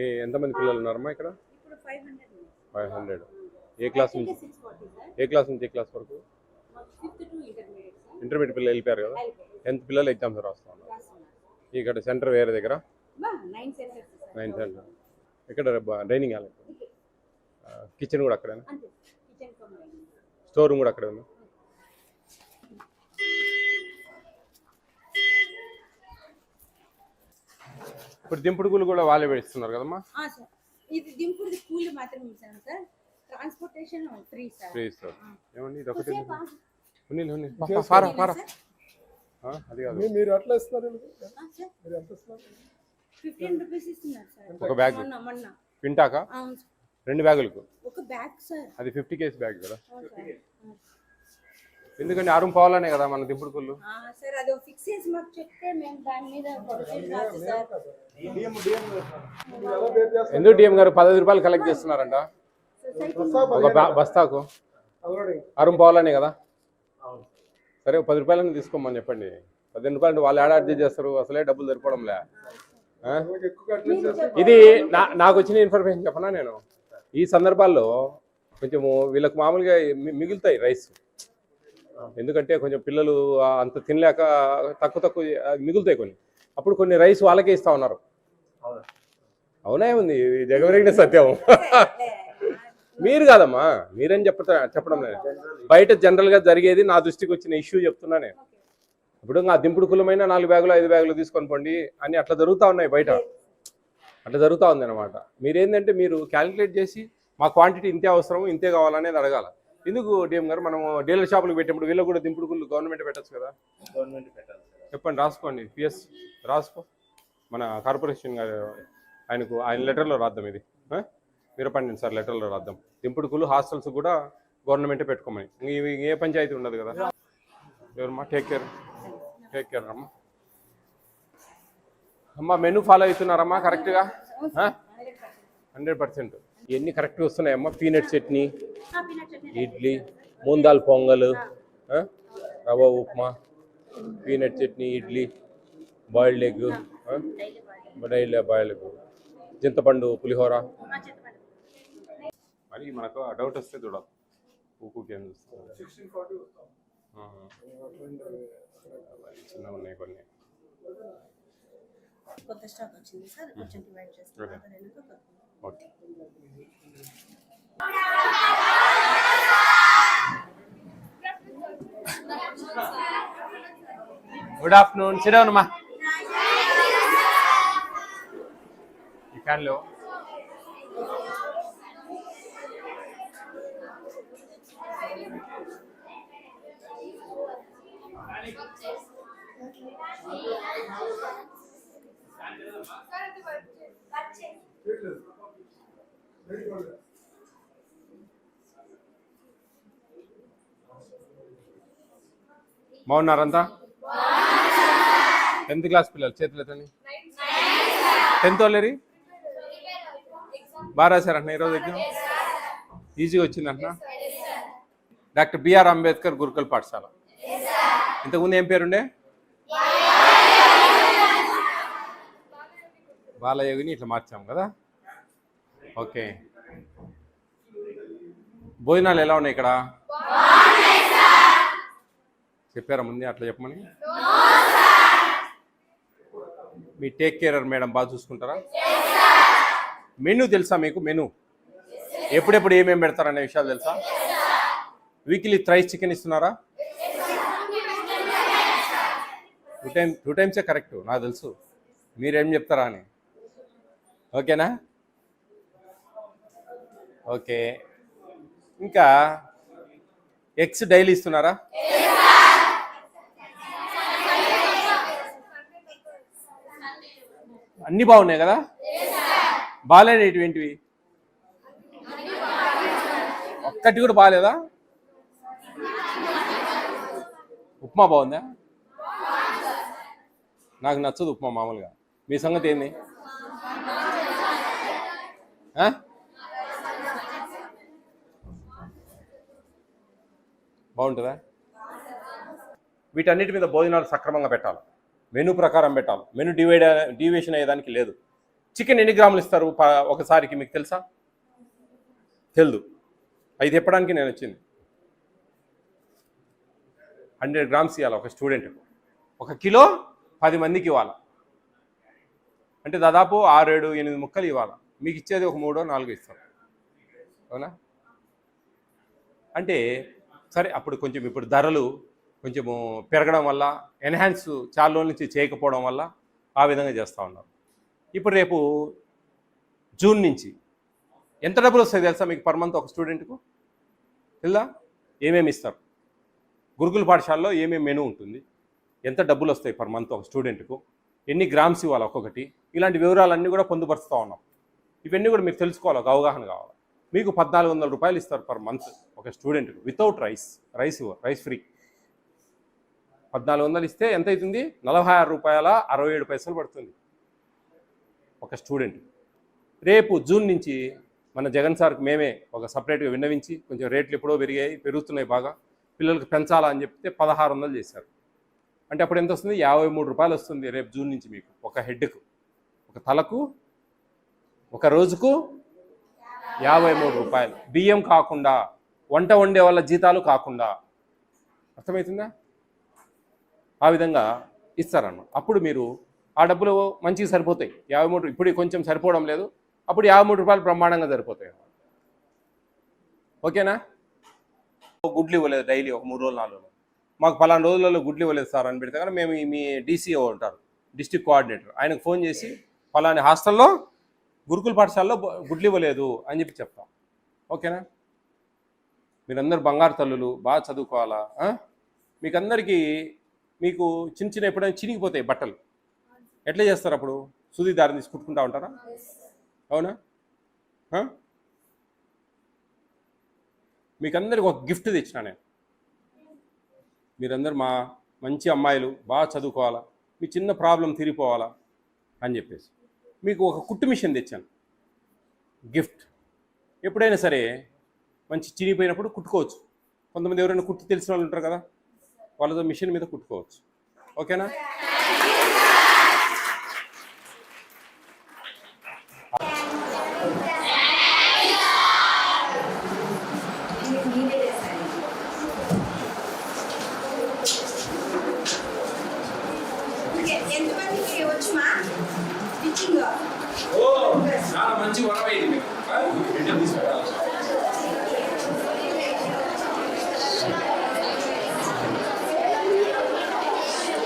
ఏ ఎంతమంది పిల్లలు ఉన్నారమ్మా ఇక్కడ? ఫైవ్ హండ్రెడ్ ఏ క్లాస్ నుంచి? ఏ క్లాస్ నుంచి ఏ క్లాస్ వరకు? ఇంటర్మీడియట్ పిల్లలు వెళ్ళిపోయారు కదా? ఎంత పిల్లలు ఎగ్జామ్స్ రాస్తా ఉన్నారు? ఇక్కడ సెంటర్ వేరే దగ్గర? నైన్ సెంటర్ ఇక్కడ డైనింగ్ హాల్ కిచెన్ కూడా అక్కడేనా? స్టోర్ రూమ్ కూడా అక్కడే ఇప్పుడు దింపుడు గుళ్ళు కూడా వాళ్ళే పెడుతున్నారు కదమ్మా? సార్. ఇది దింపుడు కూలి మాత్రం sir sir. Transportation free sir. Free ఇస్తారు ఏమండి ఇది ఒకటి. ఉన్నీళ్ళు, ఉన్నీళ్ళు. పా, పారా సార్ అది కాదు. మీరు ఎట్లా సార్. మీరు ఎంత ఇస్తున్నారు? ఫిఫ్టీన్ రూపీస్ ఇస్తున్నారు సార్. ఒక బ్యాగ్. మొన్న మొన్న. పింటాక అవును సార్. రెండు బ్యాగులకు? ఒక బ్యాగ్ సార్. అది ఫిఫ్టీ కేజీ బ్యాగ్ కదా? సార్. ఎందుకంటే అరుం పోవాలనే కదా మన దింపుడు గుళ్ళు ఆ, సార్ అది ఫిక్స్ చేసి మాకు చెప్తే మేము దాని మీద ప్రొసీడ్ కాదు. సార్ మీరు ఎలా పేరు చేస్తారు ఎందుకు డిఎం గారు పదహైదు రూపాయలు కలెక్ట్ చేస్తున్నారంట? ఒక బస్తాకు? అరుం పోవాలనే కదా? సరే పది రూపాయలని తీసుకోమని చెప్పండి. పదిహేను రూపాయలు అంటే వాళ్ళు ఏడ అడ్జస్ట్ చేస్తారు అసలే డబ్బులు సరిపోవడంలే. ఇది నా నాకు వచ్చిన ఇన్ఫర్మేషన్ చెప్పనా నేను? ఈ సందర్భాల్లో కొంచెము వీళ్ళకి మామూలుగా మిగులుతాయి రైస్. ఎందుకంటే కొంచెం పిల్లలు అంత తినలేక తక్కువ తక్కువ మిగులుతాయి కొన్ని. అప్పుడు కొన్ని రైస్ వాళ్ళకే ఇస్తా ఉన్నారు. అవునా. ఉంది జగవరిగిన సత్యం. మీరు కాదమ్మా. మీరేం చెప్పట చెప్పడం లేదు. బయట జనరల్గా జరిగేది నా దృష్టికి వచ్చిన ఇష్యూ చెప్తున్నా నేను. ఇప్పుడు ఆ దింపుడు కులమైన నాలుగు బ్యాగులు ఐదు బ్యాగులు తీసుకొని పోండి అని అట్లా జరుగుతూ ఉన్నాయి బయట. అట్లా జరుగుతూ ఉంది అనమాట మీరేంటంటే మీరు క్యాలిక్యులేట్ చేసి మా క్వాంటిటీ ఇంతే అవసరం ఇంతే కావాలనేది అడగాల. ఎందుకు డిఎం గారు? మనం డీలర్ షాపులకు పెట్టినప్పుడు వీళ్ళకి కూడా దింపుడు గుళ్ళు గవర్నమెంట్ పెట్టచ్చు కదా? గవర్నమెంట్ పెట్టాలి చెప్పండి రాసుకోండి. పిఎస్ రాసుకో. మన కార్పొరేషన్ గారు ఆయనకు ఆయన లెటర్లో రాద్దాం ఇది. ఆ? వీరపండిని సార్ లెటర్లో రాద్దాం. దింపుడు కులు హాస్టల్స్ కూడా గవర్నమెంటే పెట్టుకోమని. ఏ పంచాయతీ ఉండదు కదా? ఎవరమ్మా? టేక్ కేర్ టేక్ కేర్ అమ్మా. అమ్మా మెనూ ఫాలో అవుతున్నారమ్మా కరెక్ట్గా హండ్రెడ్ పర్సెంట్. ఇవన్నీ కరెక్ట్గా వస్తున్నాయమ్మా peanut chutney idli moong dal pongal? Rava upma peanut chutney idli boiled egg daily boiled egg చింతపండు పులిహోర. మరి మనకు డౌట్ వస్తే చూడాలి ఊకుకి చిన్న ఉన్నాయి కొన్ని. కొత్త స్టాక్ వచ్చింది సార్. కొంచెం డివైడ్ చేస్తాను ఓకే. గుడ్ ఆఫ్టర్నూన్ సిడౌన్ అమ్మా ఈ ఫ్యాన్లో. బాగున్నారంతా? టెన్త్ క్లాస్ పిల్లలు చేతులు ఎత్తండి టెన్త్ వాళ్ళేరి బాగా రాశారంట ఈరోజు ఎగ్జామ్? ఈజీగా వచ్చిందంట డాక్టర్ బిఆర్ అంబేద్కర్ గురుకుల పాఠశాల. ఇంతకుముందు ఏం పేరుండే? బాలయోగిని ఇట్లా మార్చాం కదా. ఓకే. భోజనాలు ఎలా ఉన్నాయి ఇక్కడ? చెప్పారా ముందే అట్లా చెప్పమని? మీ టేక్ కేరర్ మేడం బాగా చూసుకుంటారా? మెనూ తెలుసా మీకు? మెనూ. ఎప్పుడెప్పుడు ఏమేమి పెడతారనే విషయాలు తెలుసా? వీక్లీ థ్రైస్ చికెన్ ఇస్తున్నారా? టూ టైమ్ టూ టైమ్సే కరెక్ట్ నాకు తెలుసు. మీరేం చెప్తారా అని. ఓకేనా? ఓకే. ఇంకా ఎగ్స్ డైలీ ఇస్తున్నారా? అన్నీ బాగున్నాయి కదా? బాగాలేనివి ఏంటివి ఒక్కటి కూడా బాగాలేదా? ఉప్మా బాగుందా? నాకు నచ్చదు ఉప్మా మామూలుగా. మీ సంగతి ఏంది ఆ? బాగుంటుందా? వీటన్నిటి మీద భోజనాలు సక్రమంగా పెట్టాలి. మెనూ ప్రకారం పెట్టాలి. మెనూ డివైడ్ డివియేషన్ అయ్యేదానికి లేదు. చికెన్ ఎన్ని గ్రాములు ఇస్తారు? ప- ఒకసారికి మీకు తెలుసా? తెలుదు. అది చెప్పడానికి నేను వచ్చింది. హండ్రెడ్ గ్రామ్స్ ఇవ్వాలి ఒక స్టూడెంట్కు. ఒక కిలో పది మందికి ఇవ్వాలి. అంటే దాదాపు ఆరు ఏడు ఎనిమిది ముక్కలు ఇవ్వాలి. మీకు ఇచ్చేది ఒక మూడో నాలుగో ఇస్తాం అవునా? అంటే సరే అప్పుడు కొంచెం ఇప్పుడు ధరలు కొంచెము పెరగడం వల్ల ఎన్హాన్స్ చాలా రోజుల నుంచి చేయకపోవడం వల్ల ఆ విధంగా చేస్తూ ఉన్నారు. ఇప్పుడు రేపు జూన్ నుంచి ఎంత డబ్బులు వస్తాయి తెలుసా మీకు పర్ మంత్ ఒక స్టూడెంట్కు? తెలుదా? ఏమేమి ఇస్తారు? గురుకుల పాఠశాలలో ఏమేమి మెనూ ఉంటుంది? ఎంత డబ్బులు వస్తాయి పర్ మంత్ ఒక స్టూడెంట్కు? ఎన్ని గ్రామ్స్ ఇవ్వాలి ఒక్కొక్కటి? ఇలాంటి వివరాలన్నీ కూడా పొందుపరుస్తూ ఉన్నాం. ఇవన్నీ కూడా మీకు తెలుసుకోవాలి ఒక అవగాహన కావాలి. మీకు పద్నాలుగు వందల రూపాయలు ఇస్తారు పర్ మంత్ ఒక స్టూడెంట్కి without rice rice rice free పద్నాలుగు వందలు ఇస్తే ఎంత అవుతుంది? నలభై ఆరు రూపాయల అరవై ఏడు పైసలు పడుతుంది ఒక స్టూడెంట్ రేపు జూన్ నుంచి మన జగన్ సార్కి మేమే ఒక సపరేట్గా విన్నవించి కొంచెం రేట్లు ఎప్పుడో పెరిగాయి పెరుగుతున్నాయి బాగా. పిల్లలకు పెంచాలా అని చెప్తే పదహారు వందలు చేశారు. అంటే అప్పుడు ఎంత వస్తుంది? యాభై మూడు రూపాయలు వస్తుంది రేపు జూన్ నుంచి మీకు ఒక హెడ్కు ఒక తలకు ఒక రోజుకు యాభై మూడు రూపాయలు. బియ్యం కాకుండా వంట వండే వాళ్ళ జీతాలు కాకుండా. అర్థమవుతుందా ఆ విధంగా ఇస్తారన్నమాట. అప్పుడు మీరు ఆ డబ్బులు మంచిగా సరిపోతాయి. యాభై మూడు ఇప్పుడు కొంచెం సరిపోవడం లేదు. అప్పుడు యాభై మూడు రూపాయలు బ్రహ్మాండంగా సరిపోతాయి ఓకేనా? గుడ్లు ఇవ్వలేదు డైలీ ఒక మూడు రోజులు నాలుగు రోజులు. మాకు పలానా రోజులలో గుడ్లు ఇవ్వలేదు సార్ అని పెడితే కానీ మేము మీ డీసీఓ ఉంటారు డిస్టిక్ కోఆర్డినేటర్. ఆయనకు ఫోన్ చేసి పలాని హాస్టల్లో గురుకుల పాఠశాలలో గుడ్లు ఇవ్వలేదు అని చెప్పి చెప్తాం. ఓకేనా? మీరందరూ బంగారు తల్లులు బాగా చదువుకోవాలా? మీకు మీకందరికీ మీకు చిన్న చిన్న ఎప్పుడైనా చినిగిపోతాయి బట్టలు. ఎట్లా చేస్తారు అప్పుడు? సూది దారిని తీసి కుట్టుకుంటా ఉంటారా? అవునా? మీకు మీకందరికి ఒక గిఫ్ట్ తెచ్చిన నేను. మీరందరూ మా మంచి అమ్మాయిలు బాగా చదువుకోవాలా? మీ చిన్న ప్రాబ్లం తీరిపోవాలా? అని చెప్పేసి. మీకు ఒక కుట్టు మిషన్ తెచ్చాను. గిఫ్ట్. ఎప్పుడైనా సరే మంచి చినిగిపోయినప్పుడు కుట్టుకోవచ్చు. కొంతమంది ఎవరైనా కుట్టి తెలిసిన వాళ్ళు ఉంటారు కదా వాళ్ళతో మిషన్ మీద కుట్టుకోవచ్చు. ఓకేనా?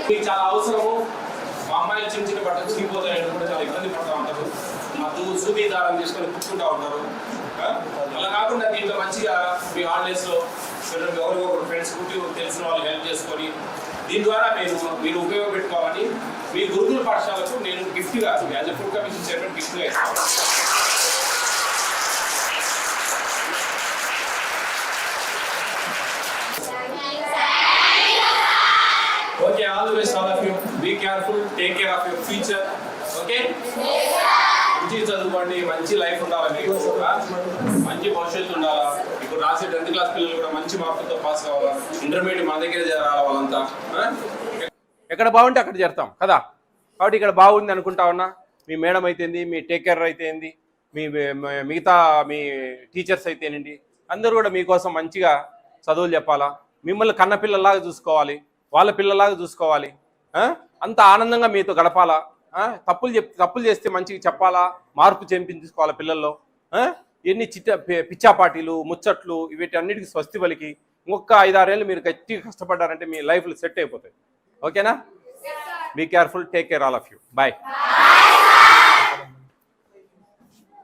మీకు చాలా అవసరము. మా అమ్మాయిలు చిన్న చిన్న బట్టలు చిరిగిపోతాయని కూడా చాలా ఇబ్బంది పడుతూ ఉంటారు. మాకు సూది దారం తీసుకొని కూర్చుంటూ ఉంటారు. అలా కాకుండా దీంట్లో మంచిగా మీ హాలిడేస్లో మీరు ఎవరికో ఒకరు ఫ్రెండ్స్ కుట్టి తెలిసిన వాళ్ళు హెల్ప్ చేసుకొని దీని ద్వారా మీరు మీరు ఉపయోగపెట్టుకోవాలని మీ గురుకుల పాఠశాలకు నేను గిఫ్ట్గా as a food commission chairman గిఫ్ట్గా ఇస్తాను. Okay of you be careful take care your future okay మంచి చదువుకోండి మంచి లైఫ్ ఉండాలి మీకు మంచి భవిష్యత్తు ఉండాలా. ఇప్పుడు రాసే టెన్త్ క్లాస్ పిల్లలు కూడా మంచి మార్కులతో పాస్ కావాలా? ఇంటర్మీడియట్ మన దగ్గర చేరాలి వాళ్ళంతా ఎక్కడ బాగుంటే అక్కడ చేరుతాం కదా? కాబట్టి ఇక్కడ బాగుంది అనుకుంటా ఉన్నా మీ మేడం అయితేంది మీ టేక్ కేర్ అయితేంది మీ మీ- మిగతా మీ టీచర్స్ అయితేనండి అందరూ కూడా మీకోసం మంచిగా చదువులు చెప్పాలా? మిమ్మల్ని కన్నపిల్లలాగా చూసుకోవాలి. వాళ్ళ పిల్లల్లాగా చూసుకోవాలి? అంత ఆనందంగా మీతో గడపాలా? తప్పులు చెప్ తప్పులు చేస్తే మంచిగా చెప్పాలా? మార్పు చెంపించుకోవాలా పిల్లల్లో? ఎన్ని చిట్ట పిచ్చాపాటీలు ముచ్చట్లు వీటన్నిటికీ స్వస్తి పలికి ఇంకొక ఐదారేళ్ళు మీరు గట్టిగా కష్టపడ్డారంటే మీ లైఫ్లో సెట్ అయిపోతాయి. ఓకేనా? Be careful take care all of you bye